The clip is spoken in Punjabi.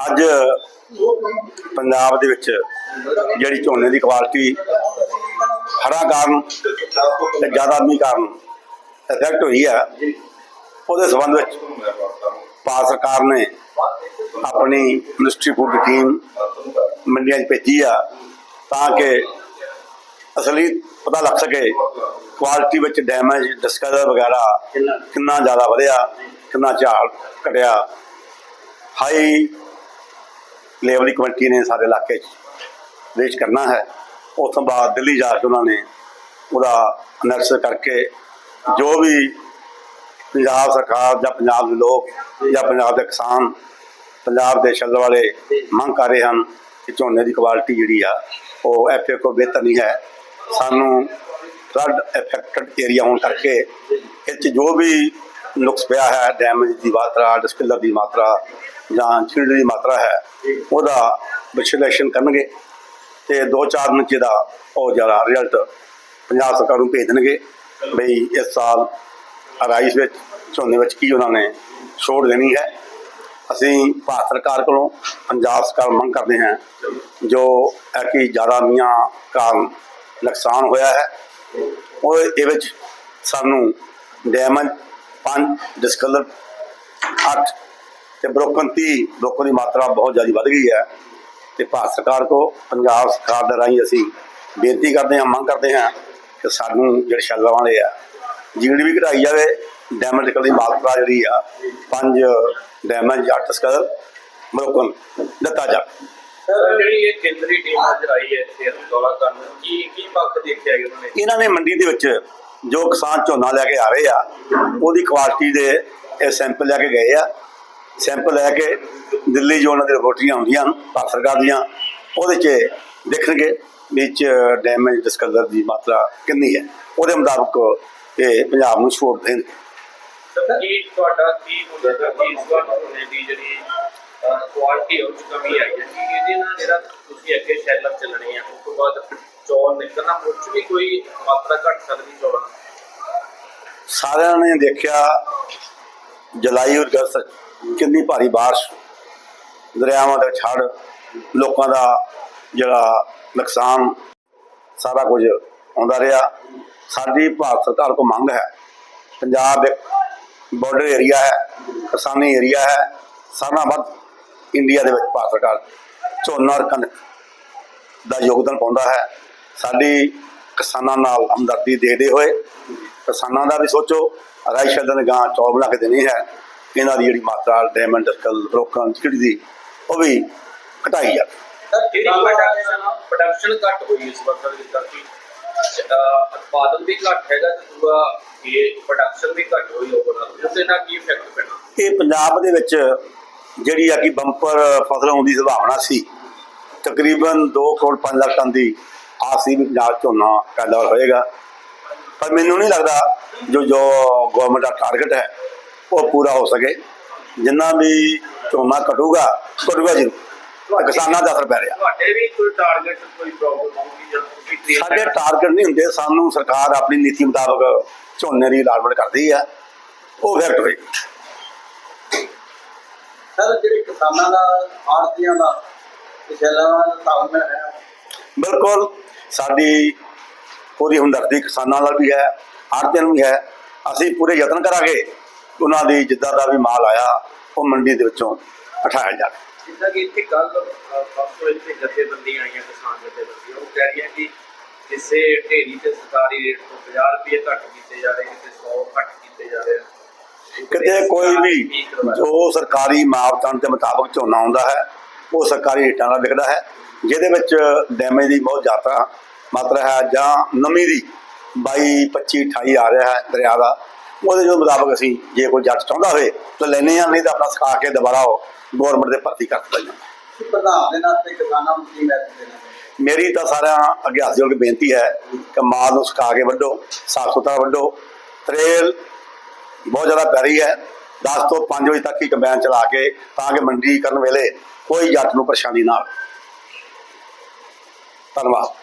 ਅੱਜ ਪੰਜਾਬ ਦੇ ਵਿੱਚ ਜਿਹੜੀ ਝੋਨੇ ਦੀ ਕੁਆਲਿਟੀ ਹੜਾ ਕਾਰਨ ਤੇ ਜ਼ਿਆਦਾ ਮੀਂਹ ਕਾਰਨ ਇਫੈਕਟ ਹੋਈ ਹੈ ਉਹਦੇ ਸੰਬੰਧ ਵਿੱਚ ਭਾਰਤ ਸਰਕਾਰ ਨੇ ਆਪਣੀ ਮਿਨਿਸਟਰੀ ਫੂਡ ਟੀਮ ਮੰਡੀਆਂ 'ਚ ਭੇਜੀ ਆ ਤਾਂ ਕਿ ਅਸਲੀ ਪਤਾ ਲੱਗ ਸਕੇ ਕੁਆਲਿਟੀ ਵਿੱਚ ਡੈਮੇਜ ਡਿਸਕਲਰ ਵਗੈਰਾ ਕਿੰਨਾ ਜ਼ਿਆਦਾ ਵਧਿਆ, ਕਿੰਨਾ ਝਾੜ ਘਟਿਆ। ਹਾਈ ਲੈਵਲ ਦੀ ਕਮੇਟੀ ਨੇ ਸਾਰੇ ਇਲਾਕੇ 'ਚ ਦੇਸ਼ ਕਰਨਾ ਹੈ। ਉਸ ਤੋਂ ਬਾਅਦ ਦਿੱਲੀ ਜਾ ਕੇ ਉਹਨਾਂ ਨੇ ਉਹਦਾ ਅਨੈਲਿਸਿਸ ਕਰਕੇ ਜੋ ਵੀ ਪੰਜਾਬ ਸਰਕਾਰ ਜਾਂ ਪੰਜਾਬ ਦੇ ਲੋਕ ਜਾਂ ਪੰਜਾਬ ਦੇ ਕਿਸਾਨ, ਪੰਜਾਬ ਦੇ ਛੱਲ ਵਾਲੇ ਮੰਗ ਕਰ ਰਹੇ ਹਨ ਕਿ ਝੋਨੇ ਦੀ ਕੁਆਲਿਟੀ ਜਿਹੜੀ ਆ, ਉਹ ਐਫਏ ਕੋ ਬਿਹਤਰ ਨਹੀਂ ਹੈ। ਸਾਨੂੰ ਫਲੱਡ ਇਫੈਕਟਡ ਏਰੀਆ ਹੋਣ ਕਰਕੇ ਇਹ 'ਚ ਜੋ ਵੀ ਨੁਕਸ ਪਿਆ ਹੈ ਡੈਮੇਜ ਦੀ ਮਾਤਰਾ ਡਿਸਕਲਰ ਦੀ ਮਾਤਰਾ ਜਾਂ ਛਿੜਕ ਦੀ ਮਾਤਰਾ ਹੈ, ਉਹਦਾ ਵਿਸ਼ਲੇਸ਼ਣ ਕਰਨਗੇ ਤੇ ਦੋ ਚਾਰ ਦਿਨ 'ਚ ਇਹਦਾ ਉਹ ਜਿਹੜਾ ਰਿਜ਼ਲਟ ਪੰਜਾਬ ਸਰਕਾਰ ਨੂੰ ਭੇਜ ਦੇਣਗੇ ਬਈ ਇਸ ਸਾਲ ਰਾਈਸ ਵਿੱਚ, ਝੋਨੇ ਵਿੱਚ ਕੀ ਉਹਨਾਂ ਨੇ ਛੋੜ ਦੇਣੀ ਹੈ। ਅਸੀਂ ਭਾਰਤ ਸਰਕਾਰ ਕੋਲੋਂ ਪੰਜਾਬ ਸਰਕਾਰ ਮੰਗ ਕਰਦੇ ਹਾਂ ਜੋ ਹੈ ਕਿ ਜ਼ਿਆਦਾ ਮੀਆਂ ਕਾਰਨ ਨੁਕਸਾਨ ਹੋਇਆ ਹੈ, ਉਹ ਇਹ ਵਿੱਚ ਸਾਨੂੰ ਡੈਮੇਜ 5 ਡਿਸਕਲਰ 8 ਤੇ ਬ੍ਰੋਕਨ 30 ਬ੍ਰੋਕਨ ਦੀ ਮਾਤਰਾ ਬਹੁਤ ਜ਼ਿਆਦਾ ਵੱਧ ਗਈ ਹੈ। ਤੇ ਭਾਰਤ ਸਰਕਾਰ ਕੋ ਪੰਜਾਬ ਸਰਕਾਰ ਦੇ ਰਾਹੀਂ ਅਸੀਂ ਬੇਨਤੀ ਕਰਦੇ ਹਾਂ ਮੰਗ ਕਰਦੇ ਹਾਂ ਕਿ ਸਾਨੂੰ ਜਿਹੜੇ ਸ਼ੈਲਰਾਂ ਵਾਲੇ ਆ ਜੀਡੀ ਵੀ ਘਟਾਈ ਜਾਵੇ ਡੈਮੇਜ ਨਿਕਲ ਦੀ ਮਾਤਰਾ ਜਿਹੜੀ ਆ 5 ਡੈਮੇਜ 8 ਸਕਲ ਬ੍ਰੋਕਨ ਦਿੱਤਾ ਜਾ ਸਰ ਜਿਹੜੀ ਇਹ ਕੇਂਦਰੀ ਟੀਮ ਅੱਜ ਆਈ ਹੈ ਇੱਥੇ ਦੌਰਾ ਕਰਨ ਕੀ ਕੀ ਪੱਖ ਦੇਖਿਆ ਉਹਨਾਂ ਨੇ? ਇਹਨਾਂ ਨੇ ਮੰਡੀ ਦੇ ਵਿੱਚ ਜੋ ਕਿਸਾਨ ਝੋਨਾ ਲੈ ਕੇ ਆ ਰਹੇ ਆ, ਉਹਦੀ ਕੁਆਲਿਟੀ ਦੇ ਇਹ ਸੈਂਪਲ ਲੈ ਕੇ ਗਏ ਆ। ਸੈਂਪਲ ਲੈ ਕੇ ਦਿੱਲੀ ਜੋ ਉਹਨਾਂ ਦੀ ਰਿਪੋਰਟੀਆਂ ਹੁੰਦੀਆਂ ਹਨ ਭਾਰਤ ਸਰਕਾਰ ਦੀਆਂ, ਉਹਦੇ 'ਚ ਦੇਖਣਗੇ ਵਿੱਚ ਡੈਮੇਜ ਡਿਸਕਲਰ ਦੀ ਮਾਤਰਾ ਕਿੰਨੀ ਹੈ। ਉਹਦੇ ਮੁਤਾਬਕ ਇਹ ਪੰਜਾਬ ਨੂੰ ਛੋੜ ਦੇਣ ਕੀ ਤੁਹਾਡਾ ਕੀ ਮੁੱਦਾ ਕਿ ਇਸ ਵਾਰ ਝੋਨੇ ਦੀ ਜਿਹੜੀ ਕੁਆਲਿਟੀ ਉਹ ਕਮੀ ਆਈ ਹੈ? ਇਹਦੇ ਨਾਲ ਜਿਹੜਾ ਤੁਸੀਂ ਅੱਗੇ ਸ਼ੈਲਰ ਚੱਲਣੇ ਆ, ਉਸ ਤੋਂ ਬਾਅਦ ਚੌਲ ਨਿਕਲਣਾ ਉਸ 'ਚ ਵੀ ਕੋਈ ਮਾਤਰਾ ਘਟ ਸਕਦੀ ਚੌਲਾਂ ਦੀ? ਸਾਰਿਆਂ ਨੇ ਦੇਖਿਆ ਜੁਲਾਈ ਔਰ ਅਗਸਤ 'ਚ ਕਿੰਨੀ ਭਾਰੀ بارش ਦਰਿਆਵਾਂ ਦੇ ਛੜ ਲੋਕਾਂ ਦਾ ਜਿਹੜਾ ਨੁਕਸਾਨ ਸਾਰਾ ਕੁਝ ਆਉਂਦਾ ਰਿਹਾ ਸਾਡੀ ਭਾਰਤ ਸਰਕਾਰ ਕੋ ਮੰਗ ਹੈ ਪੰਜਾਬ ਇੱਕ ਬਾਰਡਰ ਏਰੀਆ ਹੈ ਕਿਸਾਨੀ ਏਰੀਆ ਹੈ ਸਾਰਾ ਵੱਧ ਇੰਡੀਆ ਦੇ ਵਿੱਚ ਭਾਰਤ ਸਰਕਾਰ ਝੋਨਾ ਔਰ ਕਣਕ ਦਾ ਯੋਗਦਾਨ ਪਾਉਂਦਾ ਹੈ ਸਾਡੀ ਕਿਸਾਨਾਂ ਨਾਲ ਹਮਦਰਦੀ ਦੇਖਦੇ ਹੋਏ ਕਿਸਾਨਾਂ ਦਾ ਵੀ ਸੋਚੋ ਰਾਈ ਸ਼ੈਲਰ ਨੇ ਗਾਂ ਚੌਲ ਬਣਾ ਕੇ ਦੇਣੀ ਹੈ। ਇਹਨਾਂ ਦੀ ਜਿਹੜੀ ਮਾਤਰਾ ਡਾਇਮੰਡ ਡਸਕਲ ਬ੍ਰੋਕਨ ਚਿੜੀ ਦੀ ਉਹ ਵੀ ਘਟਾਈ ਜਾਵੇ। ਜਿਹੜੀ ਪ੍ਰੋਡਕਸ਼ਨ ਪ੍ਰੋਡਕਸ਼ਨ ਘੱਟ ਹੋਈ ਇਸ ਵਾਰ ਸਰ ਜਿਸ ਕਰਕੇ ਅਹ, ਉਤਪਾਦਨ ਵੀ ਘੱਟ ਹੈਗਾ ਤੇ ਦੂਆ ਇਹ ਪ੍ਰੋਡਕਸ਼ਨ ਵੀ ਘੱਟ ਹੋਈ ਓਵਰਆਲ ਉਸ ਦੇ ਨਾਲ ਕੀ ਇਫੈਕਟ ਪੈਣਾ? ਇਹ ਪੰਜਾਬ ਦੇ ਵਿੱਚ ਜਿਹੜੀ ਆ ਕਿ ਬੰਪਰ ਫਸਲ ਹੋਣ ਦੀ ਸੰਭਾਵਨਾ ਸੀ ਤਕਰੀਬਨ 2 ਕਰੋੜ 5 ਲੱਖ ਟਨ ਦੀ ਆਸੀ ਵੀ 'ਚ ਝੋਨਾ ਪੈਦਾ ਹੋਏਗਾ। ਪਰ ਮੈਨੂੰ ਨਹੀਂ ਲੱਗਦਾ ਜੋ ਜੋ ਗਵਰਨਮੈਂਟ ਦਾ ਟਾਰਗੇਟ ਹੈ ਉਹ ਪੂਰਾ ਹੋ ਸਕੇ। ਜਿੰਨਾ ਵੀ ਝੋਨਾ ਘਟੂਗਾ ਘਟੂਗਾ ਜੀ ਕਿਸਾਨਾਂ ਦਾ ਅਸਰ ਪੈ ਰਿਹਾ। ਤੁਹਾਡੇ ਵੀ ਕੋਈ ਟਾਰਗੇਟ ਕੋਈ ਪ੍ਰੋਬਲਮ ਹੋਊਗੀ ਸਾਡੇ ਟਾਰਗੇਟ ਨਹੀਂ ਹੁੰਦੇ। ਸਾਨੂੰ ਸਰਕਾਰ ਆਪਣੀ ਨੀਤੀ ਮੁਤਾਬਕ ਝੋਨੇ ਦੀ ਅਲਾਟਮੈਂਟ ਕਰਦੀ ਹੈ ਉਹ ਇਫੈਕਟ ਹੋਏਗੀ। ਸਰ ਜਿਹੜੀ ਕਿਸਾਨਾਂ ਦਾ ਆੜਤੀਆਂ ਦਾ ਕਿਸਾਨਾਂ ਦਾ ਤਾਲਮੇਲ ਹੈ ਬਿਲਕੁਲ। ਸਾਡੀ ਪੂਰੀ ਹਮਦਰਦੀ ਕਿਸਾਨਾਂ ਨਾਲ ਵੀ ਹੈ ਆੜ੍ਹਤੀਆਂ ਨੂੰ ਵੀ ਹੈ। ਅਸੀਂ ਪੂਰੇ ਯਤਨ ਕਰਾਂਗੇ ਉਹਨਾਂ ਦੀ ਜਿੱਦਾਂ ਦਾ ਵੀ ਮਾਲ ਆਇਆ ਉਹ ਮੰਡੀ ਦੇ ਵਿੱਚੋਂ ਉਠਾਇਆ ਜਾਵੇ। ਜਿੱਦਾਂ ਕਿ ਇੱਥੇ ਕੱਲ ਪਰਸੋਂ ਇੱਥੇ ਜਥੇਬੰਦੀਆਂ ਆਈਆਂ ਕਿਸਾਨ ਜਥੇਬੰਦੀਆਂ। ਉਹ ਕਹਿ ਰਹੀਆਂ ਕਿ ਕਿਸੇ ਢੇਰੀ ਤੇ ਸਰਕਾਰੀ ਰੇਟ ਤੋਂ 50 ਰੁਪਏ ਘੱਟ ਕੀਤੇ ਜਾ ਰਹੇ ਨੇ ਤੇ 100 ਘੱਟ ਕੀਤੇ ਜਾ ਰਹੇ। ਕਿਤੇ ਕੋਈ ਵੀ ਜੋ ਸਰਕਾਰੀ ਮਾਪਦੰਡ ਦੇ ਮੁਤਾਬਕ ਝੋਨਾ ਆਉਂਦਾ ਹੈ ਉਹ ਸਰਕਾਰੀ ਰੇਟਾਂ ਨਾਲ ਵਿਕਦਾ ਹੈ। ਜਿਹਦੇ ਵਿੱਚ ਡੈਮੇਜ ਦੀ ਬਹੁਤ ਜ਼ਿਆਦਾ ਮਾਤਰਾ ਹੈ ਜਾਂ ਨਮੀ ਦੀ 22 25 28 ਆ ਰਿਹਾ ਹੈ ਦਰਿਆ ਦਾ ਉਹਦੇ ਜੋ ਮੁਤਾਬਕ ਅਸੀਂ ਜੇ ਕੋਈ ਜੱਟ ਚਾਹੁੰਦਾ ਹੋਏ ਤਾਂ ਲੈਨੇ ਆ ਨਹੀਂ ਤਾਂ ਆਪਣਾ ਸੁਕਾ ਕੇ ਦੁਬਾਰਾ ਉਹ ਗਵਰਨਮੈਂਟ ਦੇ ਭਰਤੀ ਕਰ ਦਿੱਤਾ ਜਾਂਦਾ ਪ੍ਰਧਾਨ ਦੇ ਨਾਤੇ ਕਿਸਾਨਾਂ ਨੂੰ ਕੀ ਮੈਸੇਜ ਦੇਣਾ ਮੇਰੀ ਤਾਂ ਸਾਰਿਆਂ ਅੱਗੇ ਹੱਥ ਜੋੜ ਕੇ ਬੇਨਤੀ ਹੈ ਕਿ ਮਾਲ ਨੂੰ ਸੁਕਾ ਕੇ ਵੱਢੋ ਸਾਫ਼ ਸੁਥਰਾ ਵੱਢੋ। ਤਰੇਲ ਬਹੁਤ ਜ਼ਿਆਦਾ ਪਿਆਰੀ ਹੈ। 10 ਤੋਂ 5 ਵਜੇ ਤੱਕ ਹੀ ਕੰਬਾਈਨ ਚਲਾ ਕੇ ਤਾਂ ਕਿ ਮੰਡੀ ਕਰਨ ਵੇਲੇ ਕੋਈ ਜੱਟ ਨੂੰ ਪਰੇਸ਼ਾਨੀ ਨਾ パナマ